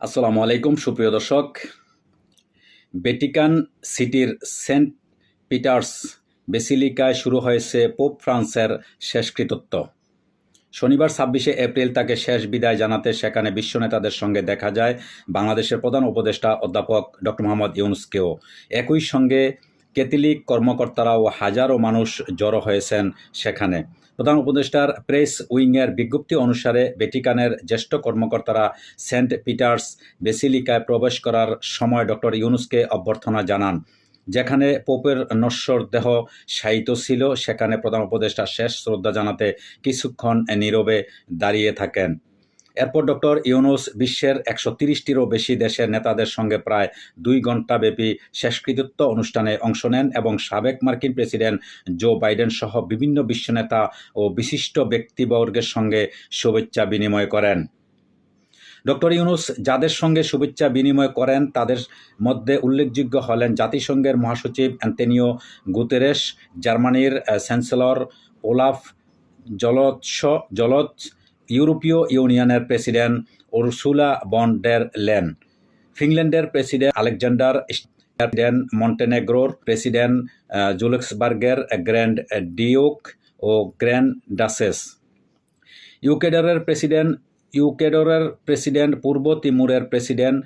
আসসালামু আলাইকুম, সুপ্রিয় দর্শক। ভ্যাটিকান সিটির সেন্ট পিটার্স বেসিলিকায় শুরু হয়েছে পোপ ফ্রান্সের শেষকৃতত্ব। শনিবার ছাব্বিশে এপ্রিল তাকে শেষ বিদায় জানাতে সেখানে বিশ্ব নেতাদের সঙ্গে দেখা যায়। বাংলাদেশের প্রধান উপদেষ্টা অধ্যাপক ডক্টর মোহাম্মদ ইউনুসকেও একই সঙ্গে ক্যাথলিক কর্মকর্তারাও হাজারো মানুষ জড়ো হয়েছেন সেখানে। প্রধান উপদেষ্টার প্রেস উইংয়ের বিজ্ঞপ্তি অনুসারে ভ্যাটিকানের জ্যেষ্ঠ কর্মকর্তারা সেন্ট পিটার্স বেসিলিকায় প্রবেশ করার সময় ডক্টর ইউনুসকে অভ্যর্থনা জানান। যেখানে পোপের নশ্বর দেহ শায়িত ছিল, সেখানে প্রধান উপদেষ্টা শেষ শ্রদ্ধা জানাতে কিছুক্ষণ নীরবে দাঁড়িয়ে থাকেন। এরপর ডক্টর ইউনুস বিশ্বের একশো তিরিশটিরও বেশি দেশের নেতাদের সঙ্গে প্রায় দুই ঘণ্টাব্যাপী শেষকৃতিত্ব অনুষ্ঠানে অংশ নেন এবং সাবেক মার্কিন প্রেসিডেন্ট জো বাইডেন সহ বিভিন্ন বিশ্বনেতা ও বিশিষ্ট ব্যক্তিবর্গের সঙ্গে শুভেচ্ছা বিনিময় করেন। ডক্টর ইউনুস যাদের সঙ্গে শুভেচ্ছা বিনিময় করেন, তাদের মধ্যে উল্লেখযোগ্য হলেন জাতিসংঘের মহাসচিব অ্যান্টনিও গুতেরেস জার্মানির চ্যান্সেলর ওলাফ জলৎস জলৎ ইউরোপীয় ইউনিয়নের president Ursula von der Leyen, ফিনল্যান্ডের president Alexander president মন্টেনেগ্রোর প্রেসিডেন্ট জুলেক্সবার্গের গ্র্যান্ড ডিউক ও গ্র্যান্ড ডাসেস। ইউকেডরের প্রেসিডেন্ট ইউকেডরের প্রেসিডেন্ট পূর্ব তিমুরের প্রেসিডেন্ট